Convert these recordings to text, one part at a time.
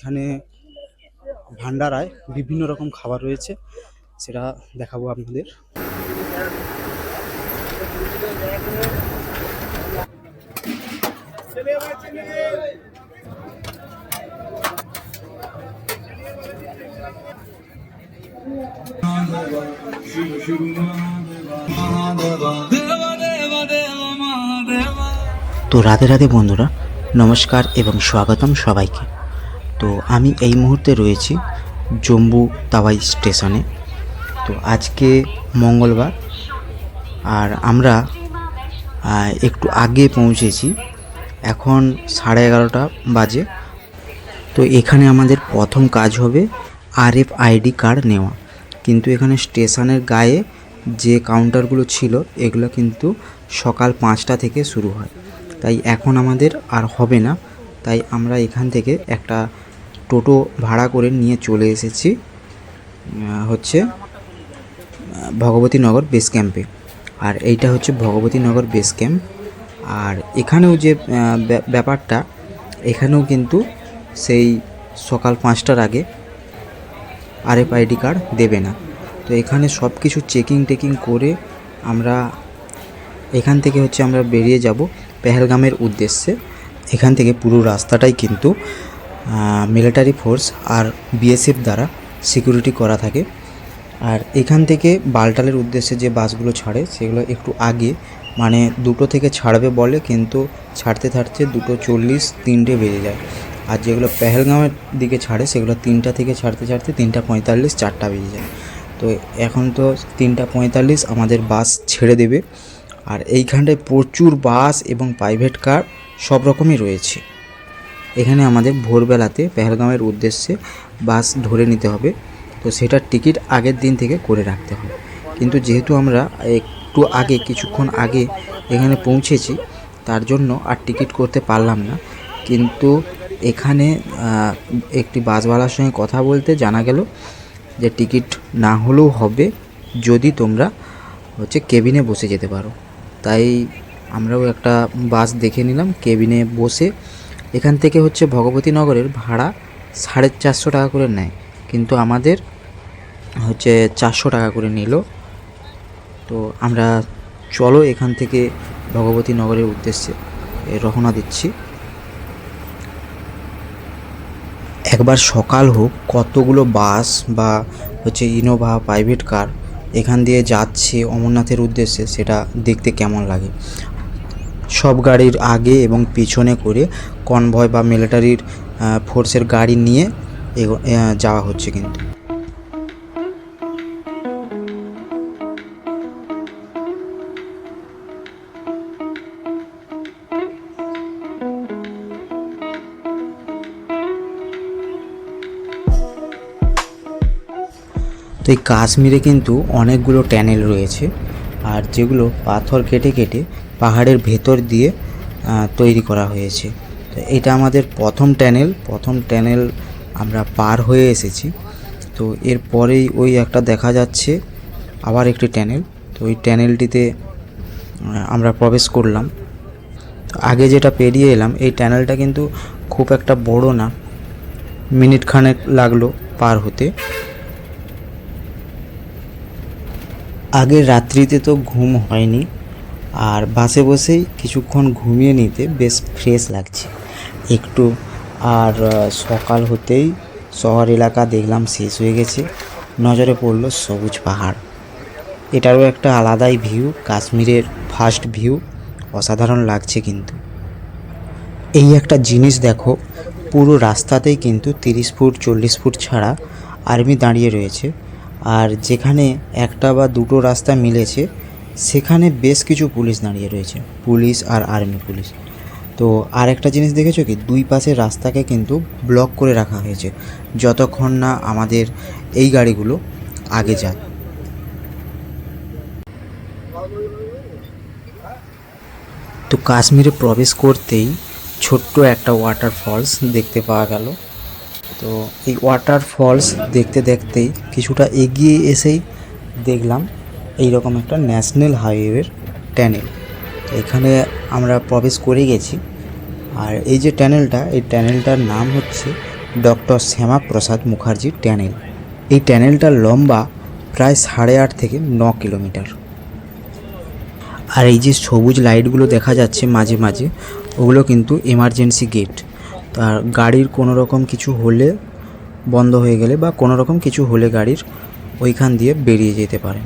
এইখানে ভান্ডারায় বিভিন্ন রকম খাবার রয়েছে, সেটা দেখাবো আপনাদের। তো রাধে রাধে বন্ধুরা, নমস্কার এবং স্বাগতম সবাইকে। তো আমি এই মুহূর্তে রয়েছি জম্বু তাওয়াই স্টেশনে। তো আজকে মঙ্গলবার, আর আমরা একটু আগে পৌঁছেছি। এখন সাড়ে এগারোটা বাজে। তো এখানে আমাদের প্রথম কাজ হবে আরএফ আইডি কার্ড নেওয়া। কিন্তু এখানে স্টেশনের গায়ে যে কাউন্টারগুলো ছিল, এগুলো কিন্তু সকাল পাঁচটা থেকে শুরু হয়। তাই এখন আমাদের আর হবে না। তাই আমরা এখান থেকে একটা টোটো ভাড়া করে নিয়ে চলে এসেছি হচ্ছে ভগবতীনগর বেস ক্যাম্পে। আর এইটা হচ্ছে ভগবতীনগর বেস ক্যাম্প। আর এখানেও যে ব্যা- ব্যাপারটা, এখানেও কিন্তু সেই সকাল পাঁচটার আগে আরএফ আইডি কার্ড দেবে না। তো এখানে সব কিছু চেকিং টেকিং করে আমরা এখান থেকে হচ্ছে আমরা বেরিয়ে যাব পেহেলগামের উদ্দেশ্যে। এখান থেকে পুরো রাস্তাটাই কিন্তু মিলিটারি ফোর্স আর বিএসএফ দ্বারা সিকিউরিটি করা থাকে। আর এখান থেকে বালটালের উদ্দেশ্যে যে বাসগুলো ছাড়ে, সেগুলো একটু আগে মানে দুটো থেকে ছাড়বে বলে, কিন্তু ছাড়তে ছাড়তে দুটো চল্লিশ তিনটে বেজে যায়। আর যেগুলো পেহেলগামের দিকে ছাড়ে, সেগুলো তিনটা থেকে ছাড়তে ছাড়তে তিনটা পঁয়তাল্লিশ, চারটা বেজে যায়। তো এখন তো তিনটা পঁয়তাল্লিশ আমাদের বাস ছেড়ে দেবে। আর এইখানটায় প্রচুর বাস এবং প্রাইভেট কার সব রকমই রয়েছে। এখানে আমাদের ভোরবেলাতে পেহেলগামের উদ্দেশ্যে বাস ধরে নিতে হবে। তো সেটার টিকিট আগের দিন থেকে করে রাখতে হবে। কিন্তু যেহেতু আমরা একটু আগে, কিছুক্ষণ আগে এখানে পৌঁছেছি, তার জন্য আর টিকিট করতে পারলাম না। কিন্তু এখানে একটি বাসওয়ালার সঙ্গে কথা বলতে জানা গেল যে টিকিট না হলেও হবে যদি তোমরা হচ্ছে কেবিনে বসে যেতে পারো। তাই আমরাও একটা বাস দেখে নিলাম। কেবিনে বসে এখান থেকে হচ্ছে ভগবতীনগরের ভাড়া সাড়ে চারশো টাকা করে নেয়। কিন্তু আমাদের হচ্ছে চারশো টাকা করে নিল। তো আমরা চলো এখান থেকে ভগবতীনগরের উদ্দেশ্যে এ, রওনা দিচ্ছি। একবার সকাল হোক কতগুলো বাস বা হচ্ছে ইনোভা প্রাইভেট কার এখান দিয়ে যাচ্ছে অমরনাথের উদ্দেশ্যে সেটা দেখতে কেমন লাগে? সব গাড়ির আগে এবং পিছনে করে কনভয় বা মিলিটারির ফোর্সের গাড়ি নিয়ে যাওয়া হচ্ছে কিন্তু। তো এই কাশ্মীরে কিন্তু অনেকগুলো ট্যানেল রয়েছে, আর যেগুলো পাথর কেটে কেটে পাহাড়ের ভেতর দিয়ে তৈরি করা হয়েছে। তো এটা আমাদের প্রথম ট্যানেল প্রথম ট্যানেল আমরা পার হয়ে এসেছি। তো এরপরেই ওই একটা দেখা যাচ্ছে, আবার একটি ট্যানেল তো ওই ট্যানেলটিতে আমরা প্রবেশ করলাম। আগে যেটা পেরিয়ে এলাম, এই ট্যানেলটা কিন্তু খুব একটা বড় না। মিনিট খানেক লাগল পার হতে। আগের রাত্রিতে তো ঘুম হয়নি। আর বাসে বসেই কিছুক্ষণ ঘুমিয়ে নিতে বেশ ফ্রেশ লাগছে। একটু আর সকাল হতেই শহর এলাকা দেখলাম শেষ হয়ে গেছে। নজরে পড়ল সবুজ পাহাড়। এটারও একটা আলাদাই ভিউ কাশ্মীরের ফার্স্ট ভিউ অসাধারণ লাগছে কিন্তু। এই একটা জিনিস দেখো, পুরো রাস্তাতেই কিন্তু তিরিশ ফুট, চল্লিশ ফুট ছাড়া আর্মি দাঁড়িয়ে রয়েছে। আর যেখানে একটা বা দুটো রাস্তা মিলেছে সেখানে বেশ কিছু পুলিশ দাঁড়িয়ে রয়েছে, পুলিশ আর আর্মি পুলিশ। তো আর একটা জিনিস দেখেছ কি? দুই পাশের রাস্তাকে কিন্তু ব্লক করে রাখা হয়েছে, যতক্ষণ না আমাদের এই গাড়িগুলো আগে যায়। তো কাশ্মীরে প্রবেশ করতেই ছোট্ট একটা ওয়াটার ফলস দেখতে পাওয়া গেল। তো এই ওয়াটার ফলস দেখতে দেখতেই কিছুটা এগিয়ে এসেই দেখলাম এই রকম একটা ন্যাশনাল হাইওয়ের ট্যানেল। এখানে আমরা প্রবেশ করে গেছি। আর এই যে ট্যানেলটা, এই ট্যানেলটার নাম হচ্ছে ডক্টর শ্যামাপ্রসাদ মুখার্জি ট্যানেল। এই ট্যানেলটার লম্বা প্রায় সাড়ে আট থেকে ন কিলোমিটার। আর এই যে সবুজ লাইটগুলো দেখা যাচ্ছে মাঝে মাঝে, ওগুলো কিন্তু এমার্জেন্সি গেট। তার গাড়ির কোনো রকম কিছু হলে বন্ধ হয়ে গেলে বা কোনো রকম কিছু হলে গাড়ির ওইখান দিয়ে বেরিয়ে যেতে পারে।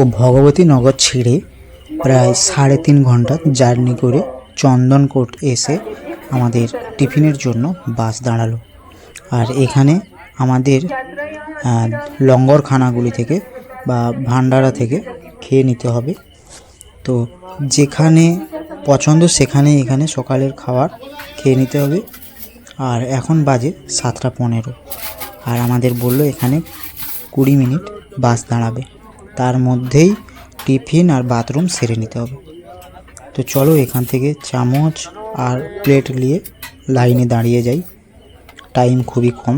তো ভগবতী নগর ছেড়ে প্রায় সাড়ে তিন ঘণ্টা জার্নি করে চন্দনকোট এসে আমাদের টিফিনের জন্য বাস দাঁড়াল। আর এখানে আমাদের লঙ্গরখানাগুলি থেকে বা ভান্ডারা থেকে খেয়ে নিতে হবে। তো যেখানে পছন্দ সেখানে এখানে সকালের খাবার খেয়ে নিতে হবে। আর এখন বাজে সাতটা পনেরো। আর আমাদের বলল এখানে কুড়ি মিনিট বাস দাঁড়াবে। তার মধ্যেই টিফিন আর বাথরুম সেরে নিতে হবে। তো চলো এখান থেকে চামচ আর প্লেট নিয়ে লাইনে দাঁড়িয়ে যাই। টাইম খুবই কম।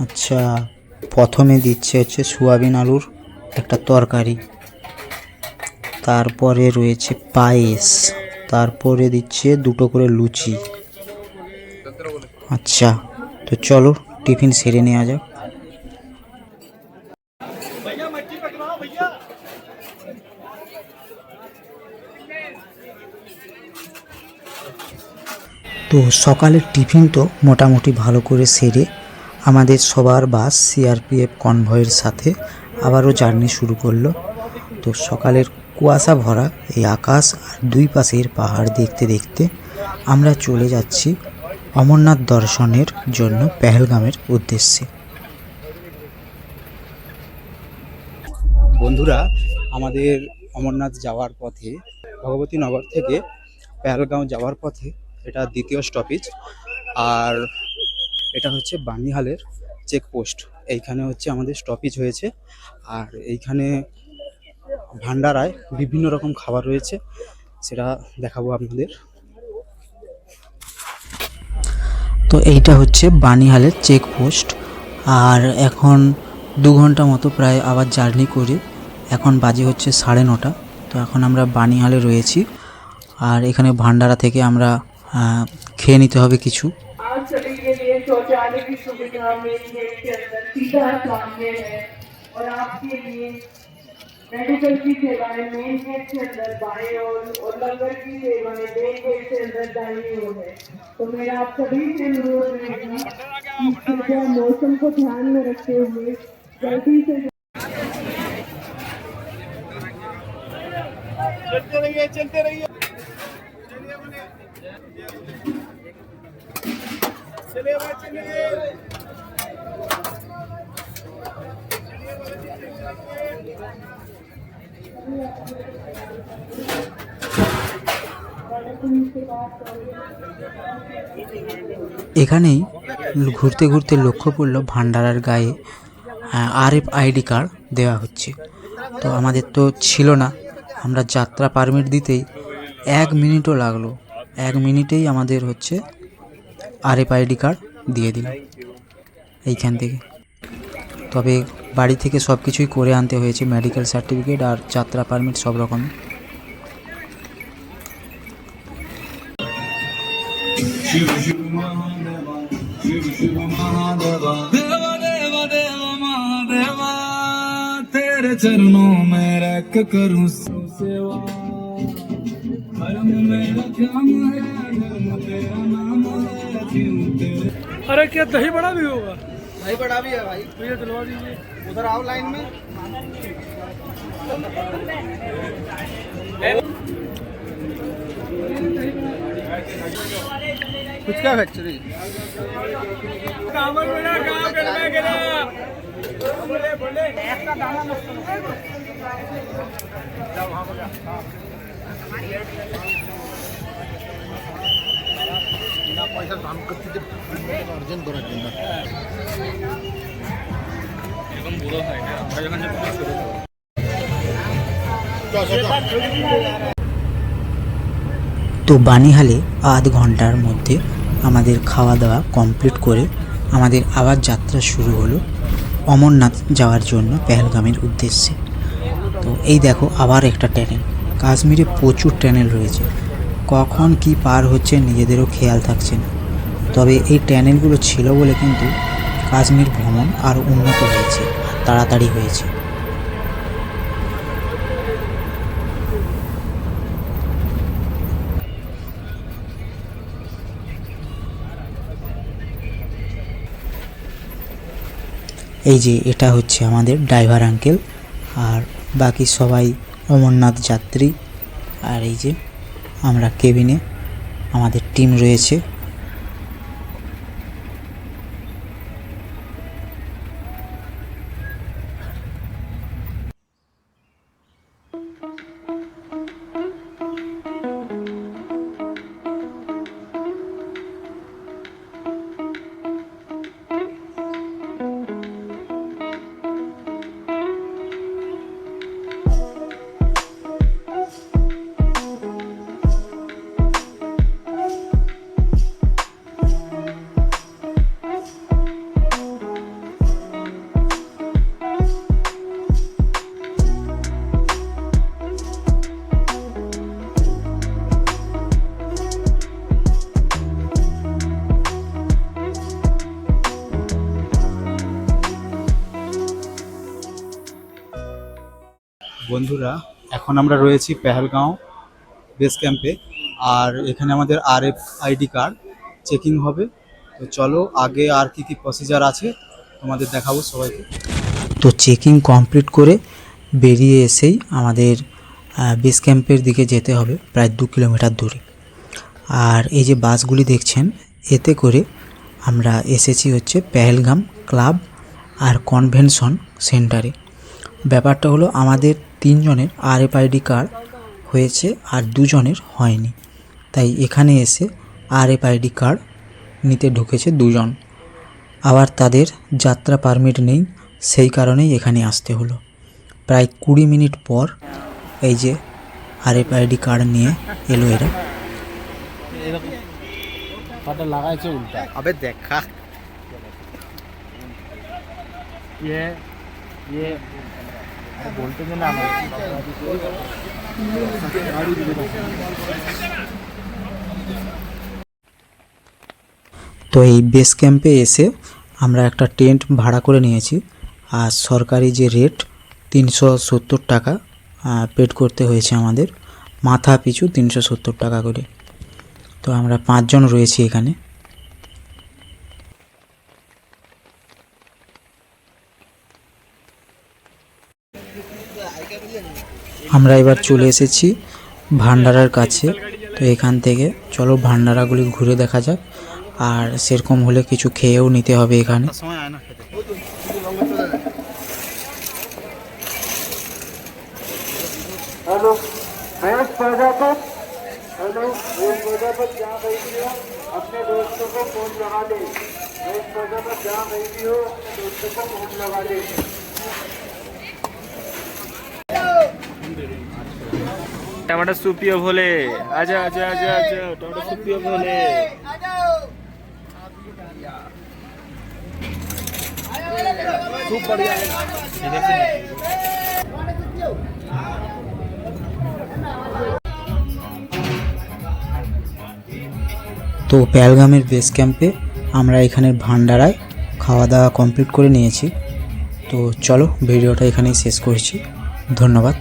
আচ্ছা প্রথমে দিচ্ছে হচ্ছে সোয়াবিন আলুর একটা তরকারি। তারপরে রয়েছে পায়েস। তারপরে দিচ্ছে দুটো করে লুচি। আচ্ছা তো চলো টিফিন সেরে নেওয়া যাক। তো সকালের টিফিন তো মোটামুটি ভালো করে সেরে আমাদের সবার বাস সিআরপিএফ কনভয়ের সাথে আবারও জার্নি শুরু করল। তো সকালের কুয়াশা ভরা এই আকাশ আর দুই পাশের পাহাড় দেখতে দেখতে আমরা চলে যাচ্ছি অমরনাথ দর্শনের জন্য পেহেলগামের উদ্দেশ্যে। বন্ধুরা, আমাদের অমরনাথ যাওয়ার পথে ভগবতী নগর থেকে পেহেলগাঁও যাওয়ার পথে এটা দ্বিতীয় স্টপেজ আর এটা হচ্ছে বানিহালের চেকপোস্ট এইখানে হচ্ছে আমাদের স্টপেজ হয়েছে, আর এইখানে ভান্ডারায় বিভিন্ন রকম খাবার রয়েছে, সেটা দেখাবো আপনাদের। তো এইটা হচ্ছে বানিহালের চেকপোস্ট আর এখন দু ঘণ্টা মতো প্রায় আবার জার্নি করে এখন বাজে হচ্ছে সাড়ে নটা তো এখন আমরা বানিহালে রয়েছি আর এখানে ভান্ডারা থেকে আমরা আহ, খেয়ে নিতে হবে কিছু आज सभी के लिए शौचालय की सुविधा मेन गेट के अंदर सीधा सामने है और आपके लिए मेडिकल की सेवाएं मेन गेट के अंदर बाएं और और लंगर की सेवाएं मेन गेट के अंदर दाहिनी ओर है तो मेरा आप सभी से अनुरोध रहेगा कि कृपया मौसम को ध्यान में रखते हुए जल्दी से এখানেই ঘুরতে ঘুরতে লক্ষ্য পড়ল ভান্ডারার গায়ে আর এফ আইডি কার্ড দেওয়া হচ্ছে। তো আমাদের তো ছিল না। আমরা যাত্রা পারমিট দিতেই এক মিনিটও লাগল। এক মিনিটেই আমাদের হচ্ছে আরএফআইডি কার্ড দিয়ে দিল এইখান থেকে। তবে বাড়ি থেকে সব কিছুই করে আনতে হয়েছে মেডিকেল সার্টিফিকেট আর যাত্রা পারমিট সব রকম। মে अरे क्या दही बड़ा भी होगा? दही बड़ा भी है भाई। तो ये दिलवा दीजिए। उधर आओ लाइन में। फुचका फैक्ट्री कामन बड़ा काम करना পয়সা করতে অর্জন করার জন্য। এরকম হয় না তো বানিহালে আধ ঘণ্টার মধ্যে আমাদের খাওয়া দাওয়া কমপ্লিট করে আমাদের আবার যাত্রা শুরু হলো অমরনাথ যাওয়ার জন্য পেহেলগামের উদ্দেশ্যে। তো এই দেখো, আবার একটা ট্যানেল। কাশ্মীরে প্রচুর ট্যানেল রয়েছে। কখন কি পার হচ্ছে নিজেদেরও খেয়াল থাকছে না। তবে এই ট্যানেলগুলো ছিল বলে কিন্তু কাশ্মীর ভ্রমণ আরও উন্নত হয়েছে তাড়াতাড়ি হয়েছে। এই যে, এটা হচ্ছে আমাদের ড্রাইভার আঙ্কেল, আর বাকি সবাই অমরনাথ যাত্রী। আর এই যে আমরা কেবিনে আমাদের টিম রয়েছে। বন্ধুরা, এখন আমরা রয়েছি পেহেলগাঁও বেস ক্যাম্পে আর এখানে আমাদের আর এফ আইডি কার্ড চেকিং হবে। তো চলো, আগে আর কি কি প্রসিজার আছে, তোমাদের দেখাবো সবাইকে। তো চেকিং কমপ্লিট করে বেরিয়ে এসেই আমাদের বেস ক্যাম্পের দিকে যেতে হবে, প্রায় দু কিলোমিটার দূরে। আর এই যে বাসগুলি দেখছেন, এতে করে আমরা এসেছি হচ্ছে পেহেলগাম ক্লাব আর কনভেনশন সেন্টারে। ব্যাপারটা হলো, আমাদের তিনজনের আর এফ আইডি কার্ড হয়েছে আর দুজনের হয়নি। তাই এখানে এসে আর এফ আইডি কার্ড নিতে ঢুকেছে দুজন। আবার তাদের যাত্রা পারমিট নেই সেই কারণেই এখানে আসতে হলো। প্রায় কুড়ি মিনিট পর এই যে আর এফ আইডি কার্ড নিয়ে এলো এরা। দেখা। बोलते थे ना তো এই বেস ক্যাম্পে এসে আমরা একটা টেন্ট ভাড়া করে নিয়েছি আর সরকারি যে রেট তিনশো সত্তর টাকা পেড করতে হয়েছে আমাদের মাথা পিছু তিনশো সত্তর টাকা করে তো আমরা পাঁচজন রয়েছি এখানে আমরা এবার চলে এসেছি ভান্ডারার কাছে তো এখান থেকে চলো ভান্ডারাগুলি ঘুরে দেখা যাক আর সেরকম হলে কিছু খেয়েও নিতে হবে এখানে समय आया ना हेलो महेश प्रजापत हेलो महेश प्रजापत जहाँ कहीं भी हो अपने दोस्तों को फोन लगा दे महेश प्रजापत जहाँ कहीं भी हो अपने दोस्तों को फोन लगा दे टमाटर सूपियो भोले आजा आजा आजा आजा टमाटर सूपियो भोले তো পেলগামের বেস ক্যাম্পে আমরা এখানের ভান্ডারায় খাওয়া দাওয়া কমপ্লিট করে নিয়েছি তো চলো ভিডিওটা এখানেই শেষ করছি ধন্যবাদ